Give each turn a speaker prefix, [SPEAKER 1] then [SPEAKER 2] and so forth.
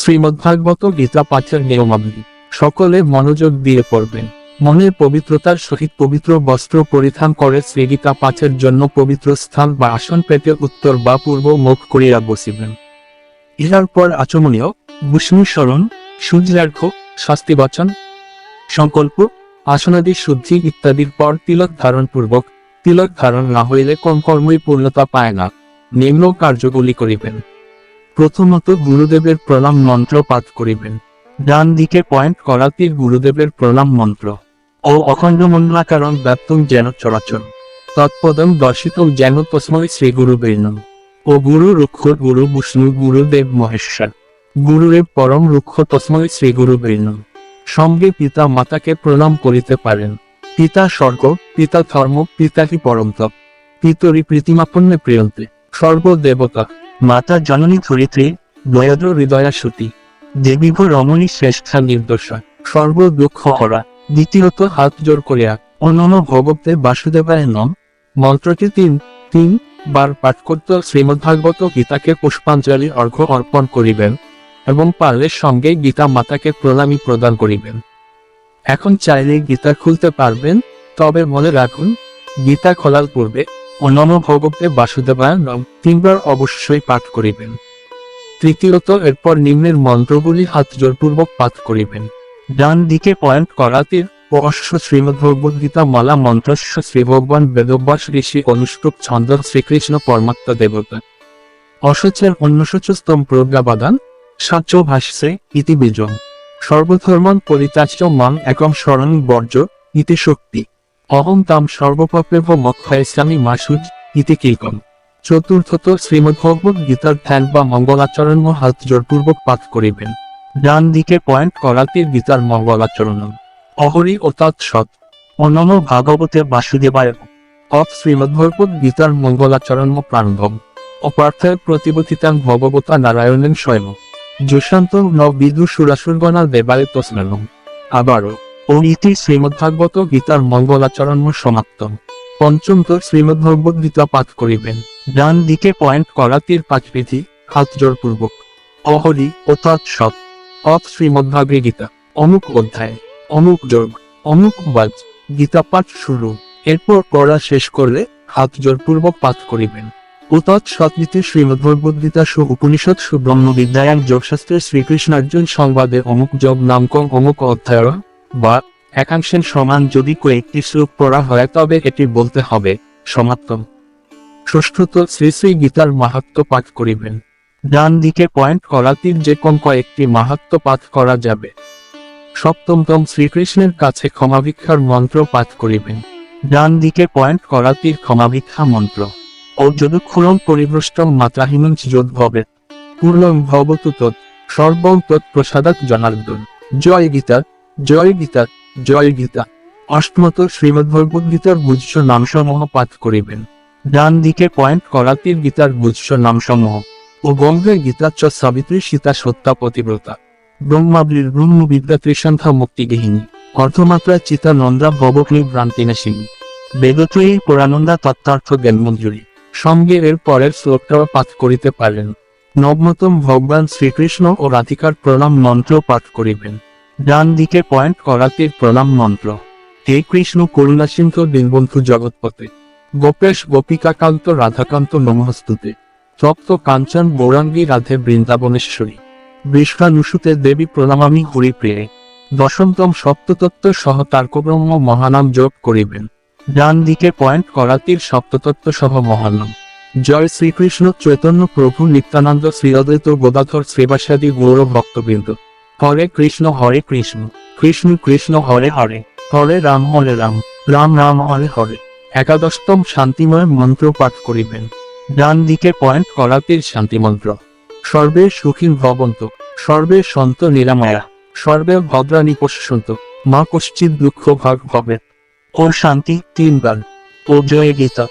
[SPEAKER 1] শ্রীমদ্ভাগবত গীতা পাঠের নিয়মাবলী সকলে মনোযোগ দিয়ে পড়বেন মনের পবিত্রতার সহিত পবিত্র বস্ত্র পরিধান করে শ্রী গীতা পাঠের জন্য পবিত্র স্থান বা আসন পেতে উত্তর বা পূর্ব মুখ করিয়া বসিবেন ইহার পর আচমনীয় বিষ্ণু স্মরণ সূর্যার্ঘ শাস্তিবাচন সংকল্প আসনাদি শুদ্ধি ইত্যাদির পর তিলক ধারণ পূর্বক তিলক ধারণ না হইলে কম কর্মই পূর্ণতা পায় না নিম্ন কার্যগুলি করিবেন প্রথমত গুরুদেবের প্রলাম মন্ত্র পাঠ করিবেন ডান দিকে পয়েন্ট করাতে গুরুদেবের প্রলাম মন্ত্র ও অখণ্ডমন্ডলা কারণ ব্যাপ্তম যেন চরাচর তৎপদম দর্শিত যেন তসময় শ্রী গুরু বৈনম ও গুরু রুক্ষ গুরু বিষ্ণু গুরুদেব মহেশ্বর গুরুরেব পরম রুক্ষ তসময় শ্রী গুরু বৈনম সঙ্গে পিতা মাতাকে প্রণাম করিতে পারেন পিতা স্বর্গ পিতা ধর্ম পিতাহি পরমতপ পিতরি প্রীতিমাপন্নে প্রিয়ন্তে দেবতা মাতা জননী ধরিত্রী দয়াদ্র হৃদয়া সতী দেবীভ রমণী শ্রেষ্ঠা নির্দশা সর্ব দুঃখ হরা দ্বিতীয়ত হাত জোর করিয়া অনন্য ভগবতে বাসুদেবায় নম মন্ত্রটি তিন তিন বার পাঠ করত শ্রীমদ্ভাগবত গীতাকে পুষ্পাঞ্জলি অর্ঘ্য অর্পণ করিবেন এবং পারলে সঙ্গে গীতা মাতাকে প্রণামী প্রদান করিবেন এখন চাইলে গীতা খুলতে পারবেন তবে মনে রাখুন গীতা খোলার পূর্বে অন্যান্য ভগবতে বাসুদেবায় নাম তিনবার অবশ্যই পাঠ করিবেন তৃতীয়ত এরপর নিম্নের মন্ত্রগুলি হাত জোরপূর্বক পাঠ করিবেন ডান দিকে পয়েন্ট করাতে অশ্ব শ্রীমদ্ভগবত গীতা মালা মন্ত্রস্ব শ্রী ভগবান বেদব্যাস ঋষি অনুষ্ঠুপ ছন্দ শ্রীকৃষ্ণ পরমাত্মা দেবতা অসচের অন্যসচস্তম প্রজ্ঞাবাদান সাচ্য ভাষ্যে ইতিবিজন সর্বধর্মন সর্বধর্মান মান একম স্মরণ বর্জ্য ইতি শক্তি অহং তাম সর্বপপ্লেভ মক্ষয়স্যামি মাসুজ ইতি কিলকম চতুর্থত শ্রীমদ্ভগবত গীতার ধ্যান বা মঙ্গলাচরণ হাত জোরপূর্বক পাঠ করিবেন ডান দিকে পয়েন্ট করাতে গীতার মঙ্গলাচরণ অহরি ও তৎসৎ অন্যান্য ভাগবতে বাসুদেবায় অপ শ্রীমদ্ভগবত গীতার মঙ্গলাচরণ আচরণ প্রাণভব অপার্থায় প্রতিবর্তিতাং ভগবতা নারায়ণেন স্বয়ং যশান্ত ন বিদু সুরাসুরগণা দেবায় তসনানম আবারও ও ইতি শ্রীমদ্ভাগবত গীতার মঙ্গলাচরণ সমাপ্ত পঞ্চম তো শ্রীমদ্ভগবত গীতা পাঠ করিবেন ডান দিকে পয়েন্ট করাতির পাঁচ বিধি হাত জোরপূর্বক অহরি অর্থাৎ সৎ অথ শ্রীমদ্ভাগী গীতা অমুক অধ্যায় অমুক যোগ অমুক বাজ গীতা পাঠ শুরু এরপর পড়া শেষ করলে হাত পূর্বক পাঠ করিবেন উতৎ সৎনীতি শ্রীমদ্ভগবত গীতা সু উপনিষদ সুব্রহ্ম বিদ্যায়ন যোগশাস্ত্রের শ্রীকৃষ্ণার্জুন সংবাদে অমুক যোগ নামক অমুক অধ্যায় বা একাংশের সমান যদি কয়েকটি শ্লোক পড়া হয় তবে এটি বলতে হবে সমাত্তম ষষ্ঠত শ্রী শ্রী গীতার মাহাত্ম পাঠ করিবেন ডান দিকে পয়েন্ট করাতির যে কম কয়েকটি মাহাত্ম পাঠ করা যাবে সপ্তমতম শ্রীকৃষ্ণের কাছে ক্ষমাভিক্ষার মন্ত্র পাঠ করিবেন ডান দিকে পয়েন্ট করাতির ক্ষমাভিক্ষা মন্ত্র ও যদুক্ষুরম পরিভ্রষ্ট মাত্রাহীন ভবে পূর্ণ ভবতু তৎ সর্বম তৎপ্রসাদাত জনার্দন জয় গীতা জয় গীতা জয় গীতা অষ্টমত শ্রীমদ্ভগবত শ্রীমদ্ভগবদ্গীতার গুজ্জ নামসমূহ পাঠ করিবেন ডান দিকে পয়েন্ট করাতির গীতার গুজ্জ নামসমূহ ও গঙ্গের গীতা চ সাবিত্রী সীতা সত্যা প্রতিব্রতা ব্রহ্মাবলীর ব্রহ্ম ব্রহ্মবিদ্যা ত্রিসন্ধ্যা মুক্তিগেহিনী অর্থমাত্রা চিতা নন্দা ভবকলি ভ্রান্তিনাশিনী বেদত্রয়ী পুরানন্দা তত্ত্বার্থ জ্ঞানমঞ্জুরি সঙ্গে এর পরের শ্লোকটাও পাঠ করিতে পারেন নবমতম ভগবান শ্রীকৃষ্ণ ও রাধিকার প্রণাম মন্ত্র পাঠ করিবেন ডান দিকে পয়েন্ট করাতে প্রণাম মন্ত্র হে কৃষ্ণ করুণা সিংহ দীনবন্ধু জগৎপথে গোপেশ গোপিকাকান্ত রাধাকান্ত নমহস্তুতে তপ্ত কাঞ্চন বৌরাঙ্গী রাধে বৃন্দাবনেশ্বরী বিশ্বানুষুতে দেবী প্রণামামি হরিপ্রিয়ে দশমতম সপ্তত্ব সহ তার্কব্রহ্ম মহানাম যোগ করিবেন ডান দিকে পয়েন্ট করাতির সপ্তত্ব সহ মহানাম জয় শ্রীকৃষ্ণ চৈতন্য প্রভু নিত্যানন্দ শ্রীঅদ্বৈত গোদাধর শ্রীবাসাদি গৌরব ভক্তবৃন্দ হরে কৃষ্ণ হরে কৃষ্ণ কৃষ্ণ কৃষ্ণ হরে হরে হরে রাম হরে রাম রাম রাম হরে হরে একাদশতম শান্তিময় মন্ত্র পাঠ করিবেন ডান দিকে পয়েন্ট করাতে শান্তি মন্ত্র সর্বে সুখী ভবন্ত সর্বে সন্ত নিরাময়া সর্বে ভদ্রা নিপন্ত মা কশ্চিত দুঃখ ভাগ ভবে ও শান্তি তিনবার ও জয় গীতা